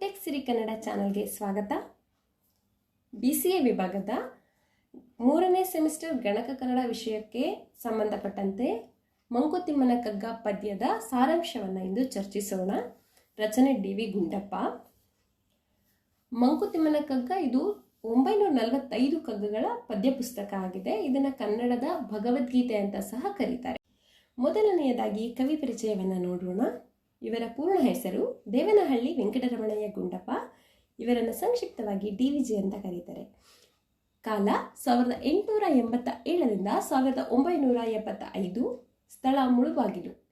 Tech ಸಿರಿ ಕನ್ನಡ ಚಾನಲ್ಗೆ ಸ್ವಾಗತ. B C A ವಿಭಾಗದ ಮೂರನೇ ಸೆಮಿಸ್ಟರ್ ಗಣಕ ಕನ್ನಡ ವಿಷಯಕ್ಕೆ ಸಂಬಂಧಪಟ್ಟಂತೆ ಮಂಕುತಿಮ್ಮನ ಕಗ್ಗ ಪದ್ಯದ ಸಾರಾಂಶವನ್ನು ಇಂದು ಚರ್ಚಿಸೋಣ. ರಚನೆ ಡಿ ವಿ ಗುಂಡಪ್ಪ. ಮಂಕುತಿಮ್ಮನ ಕಗ್ಗ ಇದು ಒಂಬೈನೂರ ನಲವತ್ತೈದು ಕಗ್ಗಗಳ ಪದ್ಯ ಪುಸ್ತಕ ಆಗಿದೆ. ಇದನ್ನು ಕನ್ನಡದ ಭಗವದ್ಗೀತೆ ಅಂತ ಸಹ ಕರೀತಾರೆ. ಮೊದಲನೆಯದಾಗಿ ಕವಿ ಪರಿಚಯವನ್ನು ನೋಡೋಣ. ಇವರ ಪೂರ್ಣ ಹೆಸರು ದೇವನಹಳ್ಳಿ ವೆಂಕಟರಮಣಯ್ಯ ಗುಂಡಪ್ಪ. ಇವರನ್ನು ಸಂಕ್ಷಿಪ್ತವಾಗಿ ಡಿ ವಿ ಜಿ ಅಂತ ಕರೀತಾರೆ. ಕಾಲ ಸಾವಿರದ ಎಂಟುನೂರ ಎಂಬತ್ತ ಏಳರಿಂದ ಸಾವಿರದ ಒಂಬೈನೂರ ಎಪ್ಪತ್ತ ಐದು ಸ್ಥಳ ಮುಳುಬಾಗಿಲು.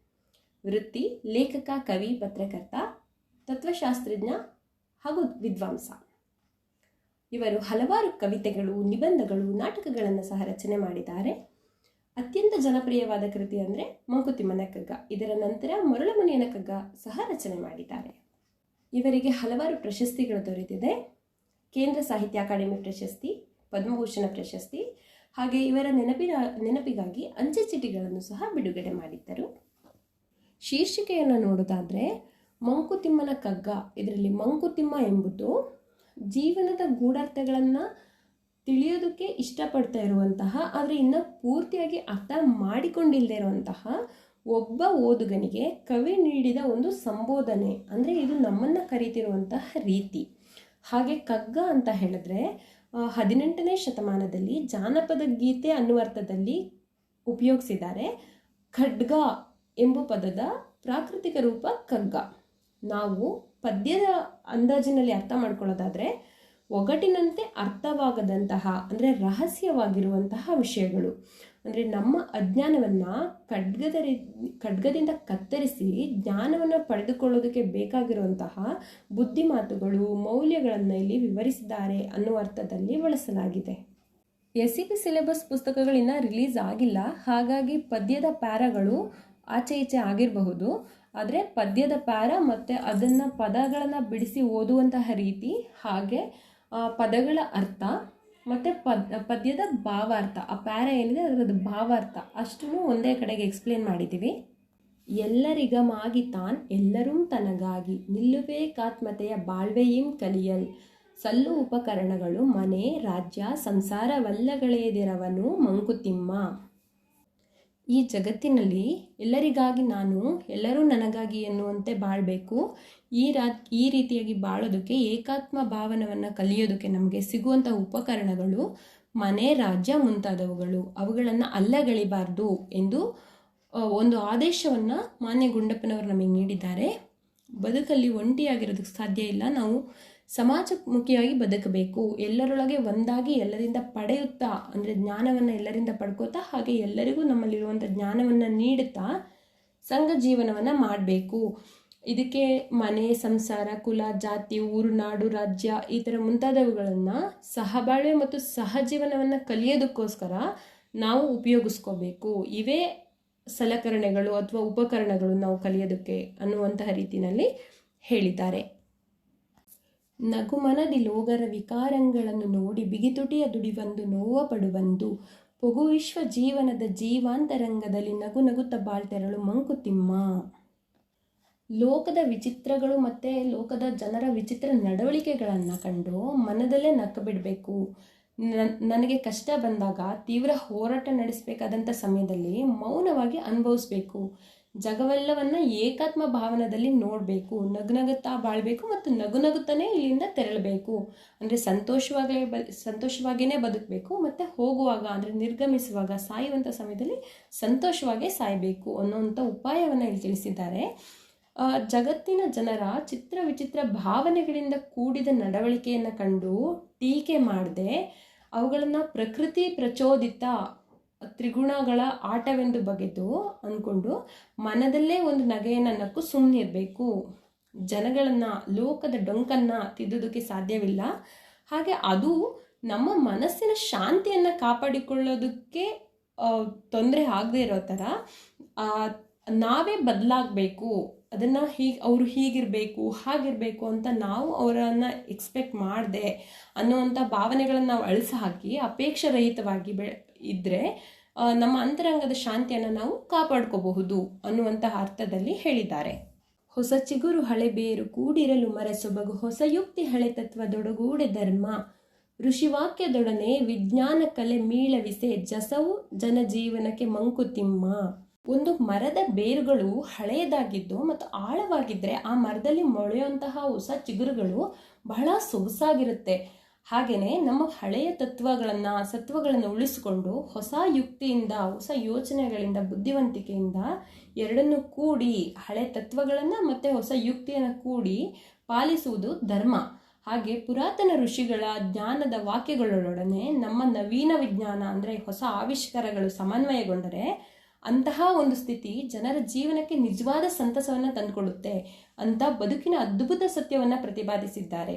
ವೃತ್ತಿ, ಲೇಖಕ, ಕವಿ, ಪತ್ರಕರ್ತ, ತತ್ವಶಾಸ್ತ್ರಜ್ಞ ಹಾಗೂ ವಿದ್ವಾಂಸ. ಇವರು ಹಲವಾರು ಕವಿತೆಗಳು, ನಿಬಂಧಗಳು, ನಾಟಕಗಳನ್ನು ಸಹ ರಚನೆ ಮಾಡಿದ್ದಾರೆ. ಅತ್ಯಂತ ಜನಪ್ರಿಯವಾದ ಕೃತಿ ಅಂದರೆ ಮಂಕುತಿಮ್ಮನ ಕಗ್ಗ. ಇದರ ನಂತರ ಮರಳುಮನೆಯನ ಕಗ್ಗ ಸಹ ರಚನೆ ಮಾಡಿದ್ದಾರೆ. ಇವರಿಗೆ ಹಲವಾರು ಪ್ರಶಸ್ತಿಗಳು ದೊರೆತಿದೆ. ಕೇಂದ್ರ ಸಾಹಿತ್ಯ ಅಕಾಡೆಮಿ ಪ್ರಶಸ್ತಿ, ಪದ್ಮಭೂಷಣ ಪ್ರಶಸ್ತಿ, ಹಾಗೆ ಇವರ ನೆನಪಿನ, ನೆನಪಿಗಾಗಿ ಅಂಚೆ ಚೀಟಿಗಳನ್ನು ಸಹ ಬಿಡುಗಡೆ ಮಾಡಿದ್ದರು. ಶೀರ್ಷಿಕೆಯನ್ನು ನೋಡೋದಾದರೆ, ಮಂಕುತಿಮ್ಮನ ಕಗ್ಗ. ಇದರಲ್ಲಿ ಮಂಕುತಿಮ್ಮ ಎಂಬುದು ಜೀವನದ ಗೂಢಾರ್ಥಗಳನ್ನು ತಿಳಿಯೋದಕ್ಕೆ ಇಷ್ಟಪಡ್ತಾ ಇರುವಂತಹ, ಆದರೆ ಇನ್ನು ಪೂರ್ತಿಯಾಗಿ ಅರ್ಥ ಮಾಡಿಕೊಂಡಿಲ್ಲದೆ ಇರುವಂತಹ ಒಬ್ಬ ಓದುಗನಿಗೆ ಕವಿ ನೀಡಿದ ಒಂದು ಸಂಬೋಧನೆ, ಅಂದರೆ ಇದು ನಮ್ಮನ್ನು ಕರೀತಿರುವಂತಹ ರೀತಿ. ಹಾಗೆ ಕಗ್ಗ ಅಂತ ಹೇಳಿದ್ರೆ ಹದಿನೆಂಟನೇ ಶತಮಾನದಲ್ಲಿ ಜಾನಪದ ಗೀತೆ ಅನ್ನುವ ಅರ್ಥದಲ್ಲಿ ಉಪಯೋಗಿಸಿದ್ದಾರೆ, ಖಡ್ಗ ಎಂಬ ಪದದ ಪ್ರಾಕೃತಿಕ ರೂಪ ಕಗ್ಗ. ನಾವು ಪದ್ಯದ ಅಂದಾಜಿನಲ್ಲಿ ಅರ್ಥ ಮಾಡ್ಕೊಳ್ಳೋದಾದರೆ ಒಗಟಿನಂತೆ ಅರ್ಥವಾಗದಂತಹ, ಅಂದರೆ ರಹಸ್ಯವಾಗಿರುವಂತಹ ವಿಷಯಗಳು. ಅಂದರೆ ನಮ್ಮ ಅಜ್ಞಾನವನ್ನು ಖಡ್ಗದ ರೀ ಖಡ್ಗದಿಂದ ಕತ್ತರಿಸಿ ಜ್ಞಾನವನ್ನು ಪಡೆದುಕೊಳ್ಳೋದಕ್ಕೆ ಬೇಕಾಗಿರುವಂತಹ ಬುದ್ಧಿಮಾತುಗಳು, ಮೌಲ್ಯಗಳನ್ನು ಇಲ್ಲಿ ವಿವರಿಸಿದ್ದಾರೆ ಅನ್ನುವ ಅರ್ಥದಲ್ಲಿ ಬಳಸಲಾಗಿದೆ. ಎಸ್ ಸಿ ಪಿ ಸಿಲೆಬಸ್ ಪುಸ್ತಕಗಳಿಂದ ರಿಲೀಸ್ ಆಗಿಲ್ಲ. ಹಾಗಾಗಿ ಪದ್ಯದ ಪ್ಯಾರಗಳು ಆಚೆ ಈಚೆ ಆಗಿರಬಹುದು. ಆದರೆ ಪದ್ಯದ ಪ್ಯಾರ ಮತ್ತು ಅದನ್ನು ಪದಗಳನ್ನು ಬಿಡಿಸಿ ಓದುವಂತಹ ರೀತಿ ಹಾಗೆ ಪದಗಳ ಅರ್ಥ ಮತ್ತು ಪದ, ಪದ್ಯದ ಭಾವಾರ್ಥ ಆ ಪ್ಯಾರ ಏನಿದೆ ಅದರದ್ದು ಭಾವಾರ್ಥ ಅಷ್ಟೂ ಒಂದೇ ಕಡೆಗೆ ಎಕ್ಸ್ಪ್ಲೇನ್ ಮಾಡಿದ್ದೀವಿ. ಎಲ್ಲರಿಗಮಾಗಿ ತಾನ್ ಎಲ್ಲರೂ ತನಗಾಗಿ. ನಿಲ್ಲುಬೇಕಾತ್ಮತೆಯ ಬಾಳ್ವೆಯಿಂ ಕಲಿಯಲ್. ಸಲ್ಲು ಉಪಕರಣಗಳು ಮನೆ, ರಾಜ್ಯ ಸಂಸಾರವಲ್ಲಗಳೇದಿರವನು ಮಂಕುತಿಮ್ಮ. ಈ ಜಗತ್ತಿನಲ್ಲಿ ಎಲ್ಲರಿಗಾಗಿ ನಾನು, ಎಲ್ಲರೂ ನನಗಾಗಿ ಎನ್ನುವಂತೆ ಬಾಳಬೇಕು. ಈ ರಾ, ಈ ರೀತಿಯಾಗಿ ಬಾಳೋದಕ್ಕೆ ಏಕಾತ್ಮ ಭಾವನವನ್ನು ಕಲಿಯೋದಕ್ಕೆ ನಮಗೆ ಸಿಗುವಂಥ ಉಪಕರಣಗಳು ಮನೆ, ರಾಜ್ಯ ಮುಂತಾದವುಗಳು. ಅವುಗಳನ್ನು ಅಲ್ಲಗಳಿಬಾರ್ದು ಎಂದು ಒಂದು ಆದೇಶವನ್ನು ಮಾನ್ಯ ಗುಂಡಪ್ಪನವರು ನಮಗೆ ನೀಡಿದ್ದಾರೆ. ಬದುಕಲ್ಲಿ ಒಂಟಿಯಾಗಿರೋದಕ್ಕೆ ಸಾಧ್ಯ ಇಲ್ಲ. ನಾವು ಸಮಾಜಮುಖಿಯಾಗಿ ಬದುಕಬೇಕು, ಎಲ್ಲರೊಳಗೆ ಒಂದಾಗಿ ಎಲ್ಲರಿಂದ ಪಡೆಯುತ್ತಾ, ಅಂದರೆ ಜ್ಞಾನವನ್ನು ಎಲ್ಲರಿಂದ ಪಡ್ಕೋತಾ, ಹಾಗೆ ಎಲ್ಲರಿಗೂ ನಮ್ಮಲ್ಲಿರುವಂಥ ಜ್ಞಾನವನ್ನು ನೀಡುತ್ತಾ ಸಂಘ ಜೀವನವನ್ನು ಮಾಡಬೇಕು. ಇದಕ್ಕೆ ಮನೆ, ಸಂಸಾರ, ಕುಲ, ಜಾತಿ, ಊರು, ನಾಡು, ರಾಜ್ಯ ಈ ಥರ ಮುಂತಾದವುಗಳನ್ನು ಸಹಬಾಳ್ವೆ ಮತ್ತು ಸಹಜೀವನವನ್ನು ಕಲಿಯೋದಕ್ಕೋಸ್ಕರ ನಾವು ಉಪಯೋಗಿಸ್ಕೋಬೇಕು. ಇವೇ ಸಲಕರಣೆಗಳು ಅಥವಾ ಉಪಕರಣಗಳು ನಾವು ಕಲಿಯೋದಕ್ಕೆ ಅನ್ನುವಂತಹ ರೀತಿಯಲ್ಲಿ ಹೇಳಿದ್ದಾರೆ. ನಗುಮನದಿ ಲೋಗರ ವಿಕಾರಗಳನ್ನು ನೋಡಿ ಬಿಗಿತುಟಿಯ ದುಡಿವಂದು ನೋವ ಪಡುವಂದು. ಪೊಗುವಿಶ್ವ ಜೀವನದ ಜೀವಾಂತರಂಗದಲ್ಲಿ ನಗು ನಗುತ್ತ ಬಾಳ್ತೆರಳು ಮಂಕುತಿಮ್ಮ ಲೋಕದ ವಿಚಿತ್ರಗಳು ಮತ್ತು ಲೋಕದ ಜನರ ವಿಚಿತ್ರ ನಡವಳಿಕೆಗಳನ್ನು ಕಂಡು ಮನದಲ್ಲೇ ನಕ್ಕ ಬಿಡಬೇಕು. ನನಗೆ ಕಷ್ಟ ಬಂದಾಗ ತೀವ್ರ ಹೋರಾಟ ನಡೆಸಬೇಕಾದಂಥ ಸಮಯದಲ್ಲಿ ಮೌನವಾಗಿ ಅನುಭವಿಸ್ಬೇಕು. ಜಗವೆಲ್ಲವನ್ನು ಏಕಾತ್ಮ ಭಾವನದಲ್ಲಿ ನೋಡಬೇಕು, ನಗುನಗುತ್ತಾ ಬಾಳಬೇಕು ಮತ್ತು ನಗು ನಗುತ್ತಾನೆ ಇಲ್ಲಿಂದ ತೆರಳಬೇಕು. ಅಂದರೆ ಸಂತೋಷವಾಗಲೇ ಬ ಸಂತೋಷವಾಗಿಯೇ ಬದುಕಬೇಕು ಮತ್ತು ಹೋಗುವಾಗ ಅಂದರೆ ನಿರ್ಗಮಿಸುವಾಗ ಸಾಯುವಂಥ ಸಮಯದಲ್ಲಿ ಸಂತೋಷವಾಗೇ ಸಾಯಬೇಕು ಅನ್ನೋವಂಥ ಉಪಾಯವನ್ನು ಇಲ್ಲಿ ತಿಳಿಸಿದ್ದಾರೆ. ಜಗತ್ತಿನ ಜನರ ಚಿತ್ರ ವಿಚಿತ್ರ ಭಾವನೆಗಳಿಂದ ಕೂಡಿದ ನಡವಳಿಕೆಯನ್ನು ಕಂಡು ಟೀಕೆ ಮಾಡದೆ, ಅವುಗಳನ್ನು ಪ್ರಕೃತಿ ಪ್ರಚೋದಿತ ತ್ರಿಗುಣಗಳ ಆಟವೆಂದು ಬಗೆದು ಅಂದ್ಕೊಂಡು ಮನದಲ್ಲೇ ಒಂದು ನಗೆಯನ್ನು ನಕ್ಕು ಸುಮ್ಮನಿರಬೇಕು ಜನಗಳನ್ನು, ಲೋಕದ ಡೊಂಕನ್ನು ತಿದ್ದೋದಕ್ಕೆ ಸಾಧ್ಯವಿಲ್ಲ. ಹಾಗೆ ಅದು ನಮ್ಮ ಮನಸ್ಸಿನ ಶಾಂತಿಯನ್ನು ಕಾಪಾಡಿಕೊಳ್ಳೋದಕ್ಕೆ ತೊಂದರೆ ಆಗದೆ ಇರೋ ಥರ ನಾವೇ ಬದಲಾಗಬೇಕು. ಅದನ್ನು ಹೀಗೆ ಅವರು ಹೀಗಿರಬೇಕು, ಹಾಗಿರಬೇಕು ಅಂತ ನಾವು ಅವರನ್ನು ಎಕ್ಸ್ಪೆಕ್ಟ್ ಮಾಡಿದೆ ಅನ್ನುವಂಥ ಭಾವನೆಗಳನ್ನು ನಾವು ಅಳಿಸಿ ಹಾಕಿ ಅಪೇಕ್ಷರಹಿತವಾಗಿ ಬೆ ಇದ್ದರೆ ನಮ್ಮ ಅಂತರಂಗದ ಶಾಂತಿಯನ್ನು ನಾವು ಕಾಪಾಡ್ಕೋಬಹುದು ಅನ್ನುವಂತಹ ಅರ್ಥದಲ್ಲಿ ಹೇಳಿದ್ದಾರೆ. ಹೊಸ ಚಿಗುರು ಹಳೆ ಬೇರು ಕೂಡಿರಲು ಮರೆಸೊಬಗು ಹೊಸ ಯುಕ್ತಿ ಹಳೆ ತತ್ವದೊಡಗೂಡೆ ಧರ್ಮ. ಋಷಿವಾಕ್ಯದೊಡನೆ ವಿಜ್ಞಾನ ಕಲೆ ಮೀಳವಿಸೆ ಜಸವು ಜನಜೀವನಕ್ಕೆ ಮಂಕುತಿಮ್ಮ. ಒಂದು ಮರದ ಬೇರುಗಳು ಹಳೆಯದಾಗಿದ್ದು ಮತ್ತು ಆಳವಾಗಿದ್ದರೆ ಆ ಮರದಲ್ಲಿ ಮೊಳೆಯುವಂತಹ ಹೊಸ ಚಿಗುರುಗಳು ಬಹಳ ಸೊಗಸಾಗಿರುತ್ತೆ. ಹಾಗೆಯೇ ನಮ್ಮ ಹಳೆಯ ತತ್ವಗಳನ್ನು, ಸತ್ವಗಳನ್ನು ಉಳಿಸಿಕೊಂಡು ಹೊಸ ಯುಕ್ತಿಯಿಂದ, ಹೊಸ ಯೋಚನೆಗಳಿಂದ, ಬುದ್ಧಿವಂತಿಕೆಯಿಂದ ಎರಡನ್ನು ಕೂಡಿ, ಹಳೆ ತತ್ವಗಳನ್ನು ಮತ್ತು ಹೊಸ ಯುಕ್ತಿಯನ್ನು ಕೂಡಿ ಪಾಲಿಸುವುದು ಧರ್ಮ. ಹಾಗೆ ಪುರಾತನ ಋಷಿಗಳ ಜ್ಞಾನದ ವಾಕ್ಯಗಳೊಡನೆ ನಮ್ಮ ನವೀನ ವಿಜ್ಞಾನ ಅಂದರೆ ಹೊಸ ಆವಿಷ್ಕಾರಗಳು ಸಮನ್ವಯಗೊಂಡರೆ ಅಂತಹ ಒಂದು ಸ್ಥಿತಿ ಜನರ ಜೀವನಕ್ಕೆ ನಿಜವಾದ ಸಂತಸವನ್ನು ತಂದುಕೊಡುತ್ತೆ ಅಂತ ಬದುಕಿನ ಅದ್ಭುತ ಸತ್ಯವನ್ನು ಪ್ರತಿಪಾದಿಸಿದ್ದಾರೆ.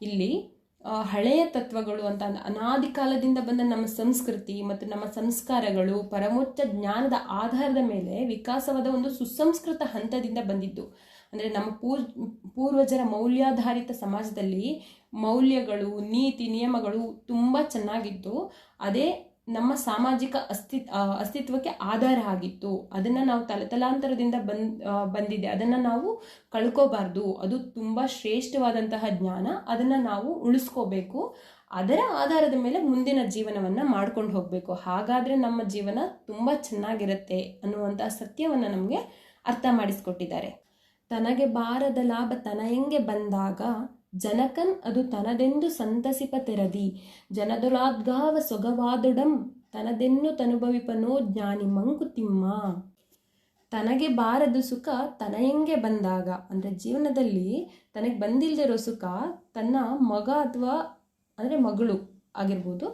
ಇಲ್ಲಿ ಹಳೆಯ ತತ್ವಗಳು ಅಂತ ಅನಾದಿ ಕಾಲದಿಂದ ಬಂದ ನಮ್ಮ ಸಂಸ್ಕೃತಿ ಮತ್ತು ನಮ್ಮ ಸಂಸ್ಕಾರಗಳು ಪರಮೋಚ್ಚ ಜ್ಞಾನದ ಆಧಾರದ ಮೇಲೆ ವಿಕಾಸವಾದ ಒಂದು ಸುಸಂಸ್ಕೃತ ಹಂತದಿಂದ ಬಂದಿದ್ದು. ಅಂದರೆ ನಮ್ಮ ಪೂರ್ ಪೂರ್ವಜರ ಮೌಲ್ಯಾಧಾರಿತ ಸಮಾಜದಲ್ಲಿ ಮೌಲ್ಯಗಳು, ನೀತಿ, ನಿಯಮಗಳು ತುಂಬ ಚೆನ್ನಾಗಿದ್ದು. ಅದೇ ನಮ್ಮ ಸಾಮಾಜಿಕ ಅಸ್ತಿ ಅಸ್ತಿತ್ವಕ್ಕೆ ಆಧಾರ ಆಗಿತ್ತು. ಅದನ್ನು ನಾವು ತಲತಲಾಂತರದಿಂದ ಬಂದ್ ಆ, ಬಂದಿದೆ. ಅದನ್ನು ನಾವು ಕಳ್ಕೋಬಾರ್ದು. ಅದು ತುಂಬ ಶ್ರೇಷ್ಠವಾದಂತಹ ಜ್ಞಾನ. ಅದನ್ನು ನಾವು ಉಳಿಸ್ಕೋಬೇಕು. ಅದರ ಆಧಾರದ ಮೇಲೆ ಮುಂದಿನ ಜೀವನವನ್ನು ಮಾಡ್ಕೊಂಡು ಹೋಗಬೇಕು. ಹಾಗಾದರೆ ನಮ್ಮ ಜೀವನ ತುಂಬ ಚೆನ್ನಾಗಿರುತ್ತೆ ಅನ್ನುವಂಥ ಸತ್ಯವನ್ನು ನಮಗೆ ಅರ್ಥ ಮಾಡಿಸ್ಕೊಟ್ಟಿದ್ದಾರೆ. ತನಗೆ ಬಾರದ ಲಾಭ ತನಯಂಗೆ ಬಂದಾಗ ಜನಕನ್ ಅದು ತನದೆಂದು ಸಂತಸಿಪ ತೆರದಿ. ಜನದೊಳಾದ್ಗಾವ ಸೊಗವಾದೊಡಂ, ತನದೆನ್ನು ತನುಭವಿಪನೋ ಜ್ಞಾನಿ ಮಂಕುತಿಮ್ಮ. ತನಗೆ ಬಾರದು ಸುಖ ತನಯಂಗೆ ಬಂದಾಗ. ಅಂದರೆ ಜೀವನದಲ್ಲಿ ತನಗೆ ಬಂದಿಲ್ಲದಿರೋ ಸುಖ ತನ್ನ ಮಗ ಅಥವಾ, ಅಂದರೆ ಮಗಳು. ಆಗಿರ್ಬೋದು.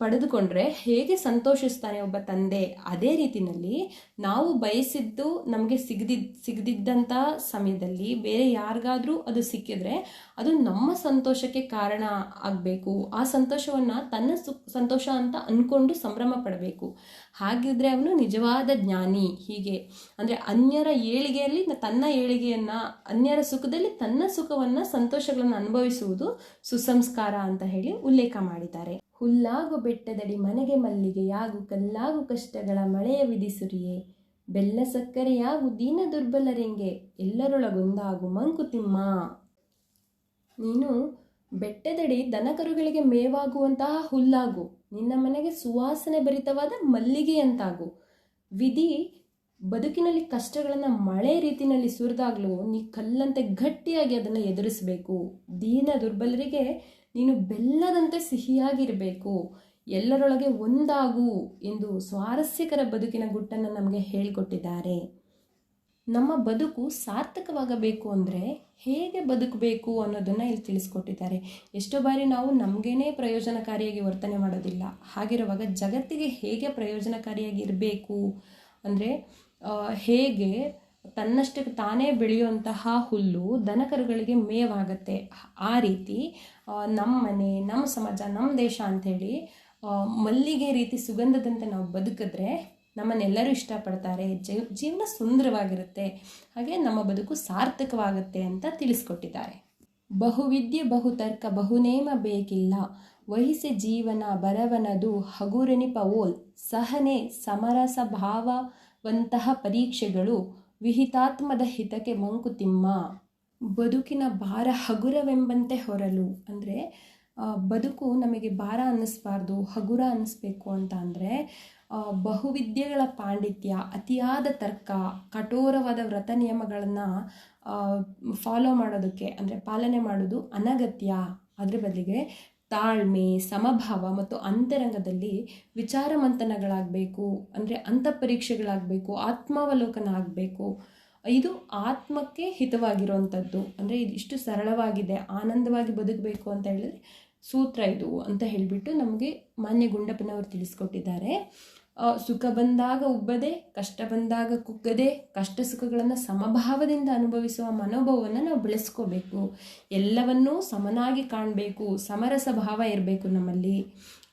ಪಡೆದುಕೊಂಡ್ರೆ ಹೇಗೆ ಸಂತೋಷಿಸ್ತಾನೆ ಒಬ್ಬ ತಂದೆ? ಅದೇ ರೀತಿಯಲ್ಲಿ ನಾವು ಬಯಸಿದ್ದು ನಮಗೆ ಸಿಗದಿದ್ದ ಸಿಗದಿದ್ದಂಥ ಸಮಯದಲ್ಲಿ ಬೇರೆ ಯಾರಿಗಾದರೂ ಅದು ಸಿಕ್ಕಿದ್ರೆ ಅದು ನಮ್ಮ ಸಂತೋಷಕ್ಕೆ ಕಾರಣ ಆಗಬೇಕು. ಆ ಸಂತೋಷವನ್ನು ತನ್ನ ಸು, ಸಂತೋಷ ಅಂತ ಅಂದ್ಕೊಂಡು ಸಂಭ್ರಮ ಪಡಬೇಕು. ಹಾಗಿದ್ರೆ ಅವನು ನಿಜವಾದ ಜ್ಞಾನಿ. ಹೀಗೆ ಅಂದರೆ ಅನ್ಯರ ಏಳಿಗೆಯಲ್ಲಿ ತನ್ನ ಏಳಿಗೆಯನ್ನು, ಅನ್ಯರ ಸುಖದಲ್ಲಿ ತನ್ನ ಸುಖವನ್ನು, ಸಂತೋಷಗಳನ್ನು ಅನುಭವಿಸುವುದು ಸುಸಂಸ್ಕಾರ ಅಂತ ಹೇಳಿ ಉಲ್ಲೇಖ ಹುಲ್ಲಾಗು ಬೆಟ್ಟದಡಿ ಮನೆಗೆ ಮಲ್ಲಿಗೆಯಾಗು ಕಲ್ಲಾಗು ಕಷ್ಟಗಳ ಮಳೆಯ ವಿಧಿಸುರಿಯೇ ಬೆಲ್ಲ ಸಕ್ಕರೆಯಾಗು ದೀನ ದುರ್ಬಲರೆಂಗೆ ಎಲ್ಲರೊಳಗೊಂದಾಗು ಮಂಕುತಿಮ್ಮ ನೀನು ಬೆಟ್ಟದಡಿ ದನಕರುಗಳಿಗೆ ಮೇವಾಗುವಂತಹ ಹುಲ್ಲಾಗು, ನಿನ್ನ ಮನೆಗೆ ಸುವಾಸನೆ ಭರಿತವಾದ ಮಲ್ಲಿಗೆಯಂತಾಗು ವಿಧಿ ಬದುಕಿನಲ್ಲಿ ಕಷ್ಟಗಳನ್ನು ಮಳೆ ರೀತಿಯಲ್ಲಿ ಸುರಿದಾಗಲೂ ನೀ ಕಲ್ಲಂತೆ ಗಟ್ಟಿಯಾಗಿ ಅದನ್ನು ಎದುರಿಸಬೇಕು. ದೀನ ದುರ್ಬಲರಿಗೆ ನೀನು ಬೆಲ್ಲದಂತೆ ಸಿಹಿಯಾಗಿರಬೇಕು. ಎಲ್ಲರೊಳಗೆ ಒಂದಾಗು ಎಂದು ಸ್ವಾರಸ್ಯಕರ ಬದುಕಿನ ಗುಟ್ಟನ್ನು ನಮಗೆ ಹೇಳಿಕೊಟ್ಟಿದ್ದಾರೆ. ನಮ್ಮ ಬದುಕು ಸಾರ್ಥಕವಾಗಬೇಕು ಅಂದರೆ ಹೇಗೆ ಬದುಕಬೇಕು ಅನ್ನೋದನ್ನು ಇಲ್ಲಿ ತಿಳಿಸ್ಕೊಟ್ಟಿದ್ದಾರೆ. ಎಷ್ಟೋ ಬಾರಿ ನಾವು ನಮಗೇನೆ ಪ್ರಯೋಜನಕಾರಿಯಾಗಿ ವರ್ತನೆ ಮಾಡೋದಿಲ್ಲ. ಹಾಗಿರುವಾಗ ಜಗತ್ತಿಗೆ ಹೇಗೆ ಪ್ರಯೋಜನಕಾರಿಯಾಗಿ ಇರಬೇಕು ಅಂದರೆ ಹೇಗೆ ತನ್ನಷ್ಟಕ್ಕೆ ತಾನೇ ಬೆಳೆಯುವಂತಹ ಹುಲ್ಲು ದನಕರುಗಳಿಗೆ ಮೇವಾಗತ್ತೆ. ಆ ರೀತಿ ನಮ್ಮ ಮನೆ ನಮ್ಮ ಸಮಾಜ ನಮ್ಮ ದೇಶ ಅಂಥೇಳಿ ಮಲ್ಲಿಗೆ ರೀತಿ ಸುಗಂಧದಂತೆ ನಾವು ಬದುಕಿದ್ರೆ ನಮ್ಮನ್ನೆಲ್ಲರೂ ಇಷ್ಟಪಡ್ತಾರೆ. ಜೀವನ ಸುಂದರವಾಗಿರುತ್ತೆ. ಹಾಗೆ ನಮ್ಮ ಬದುಕು ಸಾರ್ಥಕವಾಗುತ್ತೆ ಅಂತ ತಿಳಿಸ್ಕೊಟ್ಟಿದ್ದಾರೆ. ಬಹುವಿದ್ಯೆ, ಬಹುತರ್ಕ, ಬಹುನೇಮ ಬೇಕಿಲ್ಲ. ವಹಿಸಿ ಜೀವನ, ಬರವನದು ಹಗುರೆನಿಪ ಓಲ್, ಸಹನೆ, ಸಮರಸ ಭಾವವಂತಹ ಪರೀಕ್ಷೆಗಳು ವಿಹಿತಾತ್ಮದ ಹಿತಕ್ಕೆ ಮಂಕುತಿಮ್ಮ ಬದುಕಿನ ಭಾರ ಹಗುರವೆಂಬಂತೆ ಹೊರಲು. ಅಂದರೆ ಬದುಕು ನಮಗೆ ಭಾರ ಅನ್ನಿಸ್ಬಾರ್ದು, ಹಗುರ ಅನ್ನಿಸ್ಬೇಕು ಅಂತ ಅಂದರೆ ಬಹುವಿದ್ಯೆಗಳ ಪಾಂಡಿತ್ಯ, ಅತಿಯಾದ ತರ್ಕ, ಕಠೋರವಾದ ವ್ರತ ನಿಯಮಗಳನ್ನು ಫಾಲೋ ಮಾಡೋದಕ್ಕೆ, ಅಂದರೆ ಪಾಲನೆ ಮಾಡೋದು ಅನಗತ್ಯ. ಅದರ ಬದಲಿಗೆ ತಾಳ್ಮೆ, ಸಮಭಾವ ಮತ್ತು ಅಂತರಂಗದಲ್ಲಿ ವಿಚಾರ ಮಂಥನಗಳಾಗಬೇಕು ಅಂದರೆ ಪರೀಕ್ಷೆಗಳಾಗಬೇಕು ಆತ್ಮಾವಲೋಕನ ಆಗಬೇಕು ಇದು ಆತ್ಮಕ್ಕೆ ಹಿತವಾಗಿರುವಂಥದ್ದು. ಅಂದರೆ ಇದಿಷ್ಟು ಸರಳವಾಗಿದೆ, ಆನಂದವಾಗಿ ಬದುಕಬೇಕು ಅಂತ ಹೇಳಿದ್ರೆ ಸೂತ್ರ ಇದು ಅಂತ ಹೇಳಿಬಿಟ್ಟು ನಮಗೆ ಮಾನ್ಯ ಗುಂಡಪ್ಪನವರು ತಿಳಿಸ್ಕೊಟ್ಟಿದ್ದಾರೆ. ಸುಖ ಬಂದಾಗ ಉಬ್ಬದೆ, ಕಷ್ಟ ಬಂದಾಗ ಕುಗ್ಗದೆ, ಕಷ್ಟ ಸುಖಗಳನ್ನು ಸಮಭಾವದಿಂದ ಅನುಭವಿಸುವ ಮನೋಭಾವವನ್ನು ನಾವು ಬೆಳೆಸ್ಕೋಬೇಕು. ಎಲ್ಲವನ್ನೂ ಸಮನಾಗಿ ಕಾಣಬೇಕು, ಸಮರಸ ಭಾವ ಇರಬೇಕು ನಮ್ಮಲ್ಲಿ.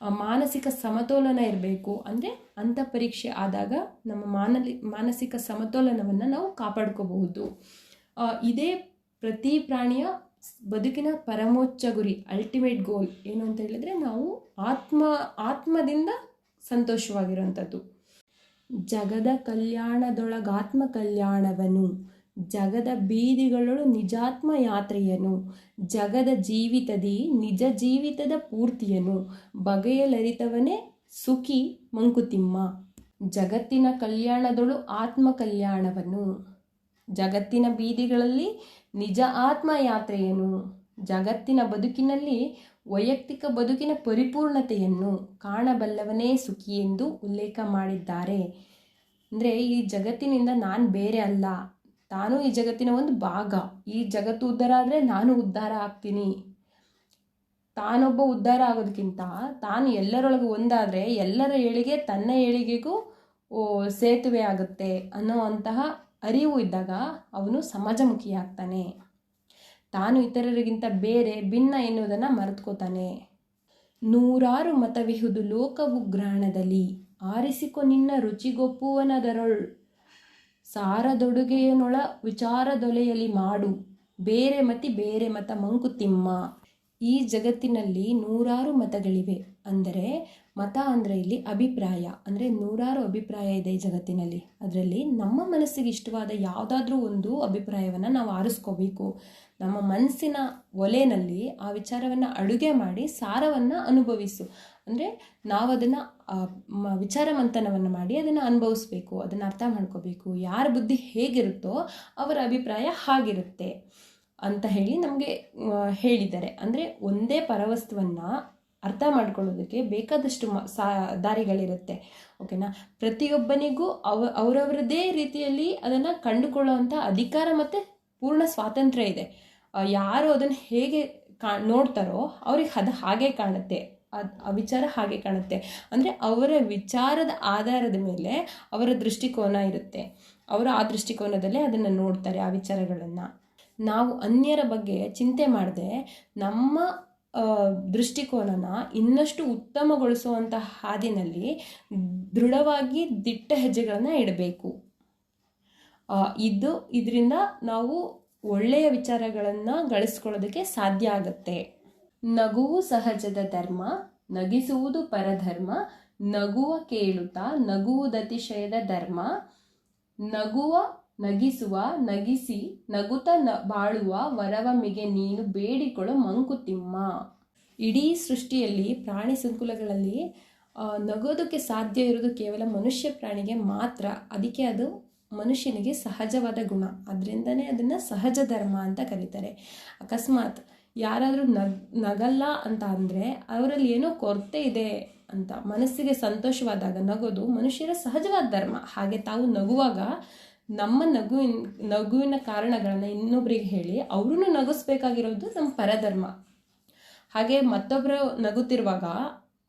ಮಾನಸಿಕ ಸಮತೋಲನ ಇರಬೇಕು. ಅಂದರೆ ಅಂತಃಪರೀಕ್ಷೆ ಆದಾಗ ನಮ್ಮ ಮಾನಲಿ, ಮಾನಸಿಕ ಸಮತೋಲನವನ್ನು ನಾವು ಕಾಪಾಡ್ಕೋಬಹುದು. ಇದೇ ಪ್ರತಿ ಪ್ರಾಣಿಯ ಬದುಕಿನ ಪರಮೋಚ್ಚ ಗುರಿ ಅಲ್ಟಿಮೇಟ್ ಗೋಲ್ ಏನು ಅಂತ ಹೇಳಿದ್ರೆ ನಾವು ಆತ್ಮ, ಆತ್ಮದಿಂದ ಸಂತೋಷವಾಗಿರುವಂಥದ್ದು ಜಗದ ಕಲ್ಯಾಣದೊಳಗಾತ್ಮ ಕಲ್ಯಾಣವನು, ಜಗದ ಬೀದಿಗಳೊಳು ನಿಜಾತ್ಮ ಯಾತ್ರೆಯನು, ಜಗದ ಜೀವಿತದಿ ನಿಜ ಜೀವಿತದ ಪೂರ್ತಿಯನು, ಬಗೆಯಲರಿತವನೇ ಸುಖಿ ಮಂಕುತಿಮ್ಮ. ಜಗತ್ತಿನ ಕಲ್ಯಾಣದೊಳು ಆತ್ಮ ಕಲ್ಯಾಣವನ್ನು ಜಗತ್ತಿನ ಬೀದಿಗಳಲ್ಲಿ ನಿಜ ಆತ್ಮ ಯಾತ್ರೆಯನು, ಜಗತ್ತಿನ ಬದುಕಿನಲ್ಲಿ ವೈಯಕ್ತಿಕ ಬದುಕಿನ ಪರಿಪೂರ್ಣತೆಯನ್ನು ಕಾಣಬಲ್ಲವನೇ ಸುಖಿ ಎಂದು ಉಲ್ಲೇಖ ಮಾಡಿದ್ದಾರೆ. ಅಂದರೆ ಈ ಜಗತ್ತಿನಿಂದ ನಾನು ಬೇರೆ ಅಲ್ಲ, ತಾನು ಈ ಜಗತ್ತಿನ ಒಂದು ಭಾಗ, ಈ ಜಗತ್ತು ಉದ್ಧಾರ ಆದರೆ ನಾನು ಉದ್ಧಾರ ಆಗ್ತೀನಿ. ತಾನೊಬ್ಬ ಉದ್ಧಾರ ಆಗೋದಕ್ಕಿಂತ ತಾನು ಎಲ್ಲರೊಳಗೆ ಒಂದಾದರೆ ಎಲ್ಲರ ಏಳಿಗೆ ತನ್ನ ಏಳಿಗೆಗೂ ಸೇತುವೆ ಆಗುತ್ತೆ ಅನ್ನೋ ಅಂತಹ ಅರಿವು ಇದ್ದಾಗ ಅವನು ಸಮಾಜಮುಖಿಯಾಗ್ತಾನೆ. ತಾನು ಇತರರಿಗಿಂತ ಬೇರೆ, ಭಿನ್ನ ಎನ್ನುವುದನ್ನು ಮರೆತ್ಕೋತಾನೆ. ನೂರಾರು ಮತವಿಹುದು ಲೋಕವು ಗ್ರಹಣದಲ್ಲಿ ಆರಿಸಿಕೊ ನಿನ್ನ ರುಚಿಗೊಪ್ಪುವನದರೊಳ್ ಸಾರದೊಡುಗೆಯನೊಳ ವಿಚಾರದೊಲೆಯಲ್ಲಿ ಮಾಡು. ಬೇರೆ ಮತಿ ಬೇರೆ ಮತ ಮಂಕುತಿಮ್ಮ. ಈ ಜಗತ್ತಿನಲ್ಲಿ ನೂರಾರು ಮತಗಳಿವೆ. ಅಂದರೆ ಮತ ಅಂದರೆ ಇಲ್ಲಿ ಅಭಿಪ್ರಾಯ. ಅಂದರೆ ನೂರಾರು ಅಭಿಪ್ರಾಯ ಇದೆ ಈ ಜಗತ್ತಿನಲ್ಲಿ. ಅದರಲ್ಲಿ ನಮ್ಮ ಮನಸ್ಸಿಗೆ ಇಷ್ಟವಾದ ಯಾವುದಾದ್ರೂ ಒಂದು ಅಭಿಪ್ರಾಯವನ್ನು ನಾವು ಆರಿಸ್ಕೋಬೇಕು. ನಮ್ಮ ಮನಸ್ಸಿನ ಒಲೆಯಲ್ಲಿ ಆ ವಿಚಾರವನ್ನು ಅಡುಗೆ ಮಾಡಿ ಸಾರವನ್ನು ಅನುಭವಿಸು. ಅಂದರೆ ನಾವು ಅದನ್ನು ವಿಚಾರ ಮಂಥನವನ್ನು ಮಾಡಿ ಅದನ್ನು ಅನುಭವಿಸ್ಬೇಕು. ಅದನ್ನು ಅರ್ಥ ಮಾಡ್ಕೋಬೇಕು. ಯಾರ ಬುದ್ಧಿ ಹೇಗಿರುತ್ತೋ ಅವರ ಅಭಿಪ್ರಾಯ ಹಾಗಿರುತ್ತೆ ಅಂತ ಹೇಳಿ ನಮಗೆ ಹೇಳಿದ್ದಾರೆ. ಅಂದರೆ ಒಂದೇ ಪರವಸ್ತುವನ್ನು ಅರ್ಥ ಮಾಡ್ಕೊಳ್ಳೋದಕ್ಕೆ ಬೇಕಾದಷ್ಟು ಮ ಸಾ ದಾರಿಗಳಿರುತ್ತೆ ಓಕೆನಾ ಪ್ರತಿಯೊಬ್ಬನಿಗೂ ಅವ, ಅವರವರದೇ ರೀತಿಯಲ್ಲಿ ಅದನ್ನು ಕಂಡುಕೊಳ್ಳುವಂಥ ಅಧಿಕಾರ ಮತ್ತು ಪೂರ್ಣ ಸ್ವಾತಂತ್ರ್ಯ ಇದೆ. ಯಾರು ಅದನ್ನು ಹೇಗೆ ಕಾ, ನೋಡ್ತಾರೋ ಅವ್ರಿಗೆ ಅದು ಹಾಗೆ ಕಾಣುತ್ತೆ. ಅದು, ಆ ವಿಚಾರ ಹಾಗೆ ಕಾಣುತ್ತೆ. ಅಂದರೆ ಅವರ ವಿಚಾರದ ಆಧಾರದ ಮೇಲೆ ಅವರ ದೃಷ್ಟಿಕೋನ ಇರುತ್ತೆ. ಅವರು ಆ ದೃಷ್ಟಿಕೋನದಲ್ಲೇ ಅದನ್ನು ನೋಡ್ತಾರೆ, ಆ ವಿಚಾರಗಳನ್ನು. ನಾವು ಅನ್ಯರ ಬಗ್ಗೆ ಚಿಂತೆ ಮಾಡದೆ ನಮ್ಮ ದೃಷ್ಟಿಕೋನನ ಇನ್ನಷ್ಟು ಉತ್ತಮಗೊಳಿಸುವಂಥ ಹಾದಿನಲ್ಲಿ ದೃಢವಾಗಿ ದಿಟ್ಟ ಹೆಜ್ಜೆಗಳನ್ನು ಇಡಬೇಕು. ಇದು ಇದರಿಂದ ನಾವು ಒಳ್ಳೆಯ ವಿಚಾರಗಳನ್ನು ಗಳಿಸ್ಕೊಳ್ಳೋದಕ್ಕೆ ಸಾಧ್ಯ ಆಗುತ್ತೆ. ನಗುವು ಸಹಜದ ಧರ್ಮ, ನಗಿಸುವುದು ಪರಧರ್ಮ, ನಗುವ ಕೇಳುತ್ತಾ ನಗುವುದತಿಶಯದ ಧರ್ಮ, ನಗುವ ನಗಿಸುವ, ನಗಿಸಿ ನಗುತ ನ, ಬಾಳುವ ವರವಮಿಗೆ ನೀನು ಬೇಡಿಕೊಳ್ಳೋ ಮಂಕುತಿಮ್ಮ. ಇಡೀ ಸೃಷ್ಟಿಯಲ್ಲಿ ಪ್ರಾಣಿ ಸಂಕುಲಗಳಲ್ಲಿ ನಗೋದಕ್ಕೆ ಸಾಧ್ಯ ಇರೋದು ಕೇವಲ ಮನುಷ್ಯ ಪ್ರಾಣಿಗೆ ಮಾತ್ರ. ಅದಕ್ಕೆ ಅದು ಮನುಷ್ಯನಿಗೆ ಸಹಜವಾದ ಗುಣ. ಅದರಿಂದನೇ ಅದನ್ನು ಸಹಜ ಧರ್ಮ ಅಂತ ಕರೀತಾರೆ. ಅಕಸ್ಮಾತ್ ಯಾರಾದರೂ ನಗ್, ನಗಲ್ಲ ಅಂತ ಅಂದರೆ ಅವರಲ್ಲಿ ಏನೋ ಕೊರತೆ ಇದೆ ಅಂತ, ಮನಸ್ಸಿಗೆ ಸಂತೋಷವಾದಾಗ ನಗೋದು ಮನುಷ್ಯರ ಸಹಜವಾದ ಧರ್ಮ. ಹಾಗೆ ತಾವು ನಗುವಾಗ ನಮ್ಮ ನಗುವಿನ ನಗುವಿನ ಕಾರಣಗಳನ್ನು ಇನ್ನೊಬ್ಬರಿಗೆ ಹೇಳಿ ಅವ್ರನ್ನೂ ನಗಿಸ್ಬೇಕಾಗಿರೋದು ನಮ್ಮ ಪರಧರ್ಮ. ಹಾಗೆ ಮತ್ತೊಬ್ಬರು ನಗುತ್ತಿರುವಾಗ,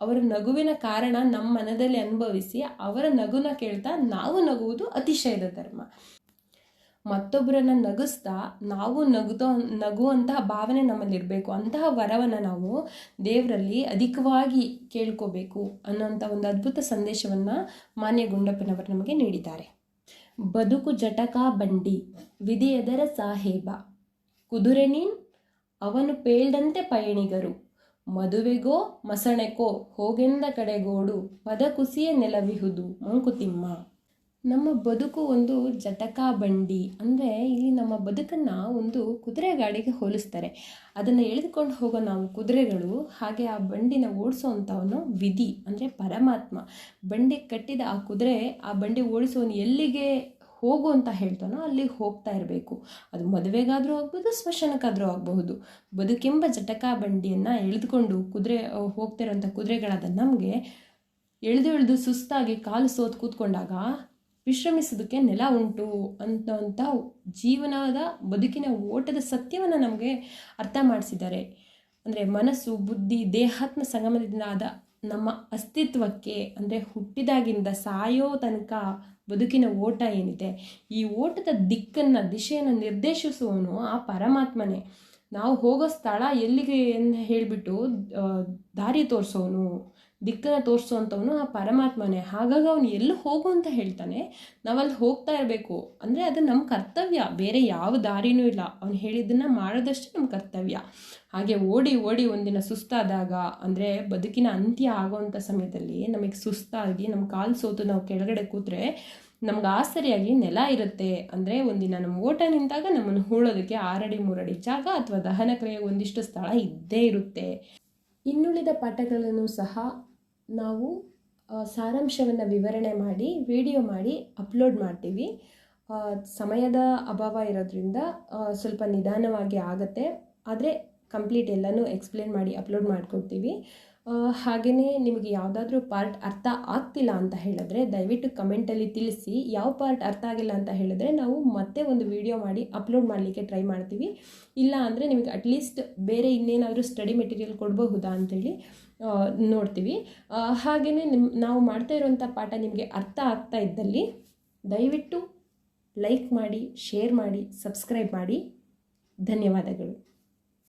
ಅವರ ನಗುವಿನ ಕಾರಣ ನಮ್ಮ ಮನದಲ್ಲಿ ಅನುಭವಿಸಿ ಅವರ ನಗುನ ಕೇಳ್ತಾ ನಾವು ನಗುವುದು ಅತಿಶಯದ ಧರ್ಮ. ಮತ್ತೊಬ್ಬರನ್ನ ನಗಿಸ್ತಾ ನಾವು ನಗುತ್ತೋ ನಗುವಂತಹ ಭಾವನೆ ನಮ್ಮಲ್ಲಿರಬೇಕು. ಅಂತಹ ವರವನ್ನು ನಾವು ದೇವರಲ್ಲಿ ಅಧಿಕವಾಗಿ ಕೇಳ್ಕೋಬೇಕು ಅನ್ನೋಂಥ ಒಂದು ಅದ್ಭುತ ಸಂದೇಶವನ್ನು ಮಾನ್ಯ ಗುಂಡಪ್ಪನವರು ನಮಗೆ ನೀಡಿದ್ದಾರೆ. ಬದುಕು ಜಟಕಾ ಬಂಡಿ, ವಿಧಿಯದರ ಸಾಹೇಬ. ಕುದುರೆ ನೀನ್, ಅವನು ಪೇಳ್ದಂತೆ ಪಯಣಿಗರು. ಮದುವೆಗೋ, ಮಸಣೆಕೋ, ಹೋಗೆಂದ ಕಡೆಗೋಡು ಪದ ಕುಸಿಯ ನೆಲವಿಹುದು, ಮಂಕುತಿಮ್ಮ. ನಮ್ಮ ಬದುಕು ಒಂದು ಜಟಕಾ ಬಂಡಿ. ಅಂದರೆ ಇಲ್ಲಿ ನಮ್ಮ ಬದುಕನ್ನು ಒಂದು ಕುದುರೆ ಗಾಡಿಗೆ ಹೋಲಿಸ್ತಾರೆ. ಅದನ್ನು ಎಳೆದುಕೊಂಡು ಹೋಗೋ ನಾವು ಕುದುರೆಗಳು, ಹಾಗೆ ಆ ಬಂಡಿನ ಓಡಿಸೋವಂಥವನು ವಿಧಿ, ಅಂದರೆ ಪರಮಾತ್ಮ. ಬಂಡಿ ಕಟ್ಟಿದ ಆ ಕುದುರೆ, ಆ ಬಂಡಿ ಓಡಿಸೋನು ಎಲ್ಲಿಗೆ ಹೋಗು ಅಂತ ಹೇಳ್ತಾನೋ ಅಲ್ಲಿಗೆ ಹೋಗ್ತಾ ಇರಬೇಕು. ಅದು ಮದುವೆಗಾದರೂ ಆಗ್ಬೋದು, ಸ್ಮಶಾನಕ್ಕಾದರೂ ಆಗಬಹುದು. ಬದುಕೆಂಬ ಜಟಕಾ ಬಂಡಿಯನ್ನು ಎಳೆದುಕೊಂಡು ಕುದುರೆ ಹೋಗ್ತಾ ಹೋಗ್ತಿರೋಂಥ ಕುದುರೆಗಳಾದ ನಮಗೆ ಎಳೆದು ಎಳೆದು ಸುಸ್ತಾಗಿ ಕಾಲು ಸೋತು ಕೂತ್ಕೊಂಡಾಗ ವಿಶ್ರಮಿಸೋದಕ್ಕೆ ನೆಲ ಉಂಟು ಅಂತ ಜೀವನದ ಬದುಕಿನ ಓಟದ ಸತ್ಯವನ್ನು ನಮಗೆ ಅರ್ಥ ಮಾಡಿಸಿದ್ದಾರೆ. ಅಂದರೆ ಮನಸ್ಸು, ಬುದ್ಧಿ, ದೇಹಾತ್ಮ ಸಂಗಮದಿಂದ ಆದ ನಮ್ಮ ಅಸ್ತಿತ್ವಕ್ಕೆ ಅಂದರೆ ಹುಟ್ಟಿದಾಗಿಂದ ಸಾಯೋ ತನಕ ಬದುಕಿನ ಓಟ ಏನಿದೆ? ಈ ಓಟದ ದಿಕ್ಕನ್ನು, ದಿಶೆಯನ್ನು ನಿರ್ದೇಶಿಸುವವನು ಆ ಪರಮಾತ್ಮನೇ. ನಾವು ಹೋಗೋ ಸ್ಥಳ ಎಲ್ಲಿಗೆ ಎಂದು ಹೇಳಿಬಿಟ್ಟು ದಾರಿ ತೋರಿಸೋನು. ದಿಕ್ಕನ್ನು ತೋರಿಸುವಂಥವನು ಆ ಪರಮಾತ್ಮನೇ. ಹಾಗಾಗಿ ಅವನು ಎಲ್ಲಿ ಹೋಗು ಅಂತ ಹೇಳ್ತಾನೆ. ನಾವಲ್ಲಿ ಹೋಗ್ತಾ ಇರಬೇಕು. ಅಂದರೆ ಅದು ನಮ್ಮ ಕರ್ತವ್ಯ. ಬೇರೆ ಯಾವ ದಾರಿನೂ ಇಲ್ಲ. ಅವನು ಹೇಳಿದ್ದನ್ನು ಮಾಡೋದಷ್ಟೇ ನಮ್ಮ ಕರ್ತವ್ಯ. ಹಾಗೆ ಓಡಿ ಓಡಿ ಒಂದಿನ ಸುಸ್ತಾದಾಗ, ಅಂದರೆ ಬದುಕಿನ ಅಂತ್ಯ ಆಗೋವಂಥ ಸಮಯದಲ್ಲಿ ನಮಗೆ ಸುಸ್ತಾಗಿ ನಮ್ಮ ಕಾಲು ಸೋತು ನಾವು ಕೆಳಗಡೆ ಕೂತ್ರೆ ನಮ್ಗೆ ಆಸರಿಯಾಗಿ ನೆಲ ಇರುತ್ತೆ. ಅಂದರೆ ಒಂದಿನ ನಮ್ಮ ಓಟ ನಿಂತಾಗ ನಮ್ಮನ್ನು ಹೂಳೋದಕ್ಕೆ ಆರಡಿ, ಮೂರಡಿ ಜಾಗ ಅಥವಾ ದಹನ ಕ್ರಿಯೆಗೆ ಒಂದಿಷ್ಟು ಸ್ಥಳ ಇದ್ದೇ ಇರುತ್ತೆ. ಇನ್ನುಳಿದ ಪಾಠಗಳನ್ನು ಸಹ ನಾವು ಸಾರಾಂಶವನ್ನು ವಿವರಣೆ ಮಾಡಿ ವಿಡಿಯೋ ಮಾಡಿ ಅಪ್ಲೋಡ್ ಮಾಡ್ತೀವಿ. ಸಮಯದ ಅಭಾವ ಇರೋದ್ರಿಂದ ಸ್ವಲ್ಪ ನಿಧಾನವಾಗಿ ಆಗುತ್ತೆ. ಆದರೆ ಕಂಪ್ಲೀಟ್ ಎಲ್ಲನೂ ಎಕ್ಸ್ಪ್ಲೇನ್ ಮಾಡಿ ಅಪ್ಲೋಡ್ ಮಾಡಿಕೊಡ್ತೀವಿ. ಹಾಗೆಯೇ ನಿಮಗೆ ಯಾವುದಾದ್ರೂ ಪಾರ್ಟ್ ಅರ್ಥ ಆಗ್ತಿಲ್ಲ ಅಂತ ಹೇಳಿದ್ರೆ ದಯವಿಟ್ಟು ಕಮೆಂಟಲ್ಲಿ ತಿಳಿಸಿ ಯಾವ ಪಾರ್ಟ್ ಅರ್ಥ ಆಗಿಲ್ಲ ಅಂತ ಹೇಳಿದ್ರೆ ನಾವು ಮತ್ತೆ ಒಂದು ವಿಡಿಯೋ ಮಾಡಿ ಅಪ್ಲೋಡ್ ಮಾಡಲಿಕ್ಕೆ ಟ್ರೈ ಮಾಡ್ತೀವಿ. ಇಲ್ಲ ಅಂದರೆ ನಿಮಗೆ ಅಟ್ಲೀಸ್ಟ್ ಬೇರೆ ಇನ್ನೇನಾದರೂ ಸ್ಟಡಿ ಮೆಟೀರಿಯಲ್ ಕೊಡಬಹುದಾ ಅಂತೇಳಿ ಆ, ನೋಡ್ತೀವಿ. ಹಾಗೆಯೇ ನಿಮ್ಮ ನಾವು ಮಾಡ್ತಾ ಇರುವಂಥ ಪಾಠ ನಿಮಗೆ ಅರ್ಥ ಆಗ್ತಾ ಇದ್ದಲ್ಲಿ ದಯವಿಟ್ಟು ಲೈಕ್ ಮಾಡಿ ಶೇರ್ ಮಾಡಿ ಸಬ್ಸ್ಕ್ರೈಬ್ ಮಾಡಿ. ಧನ್ಯವಾದಗಳು.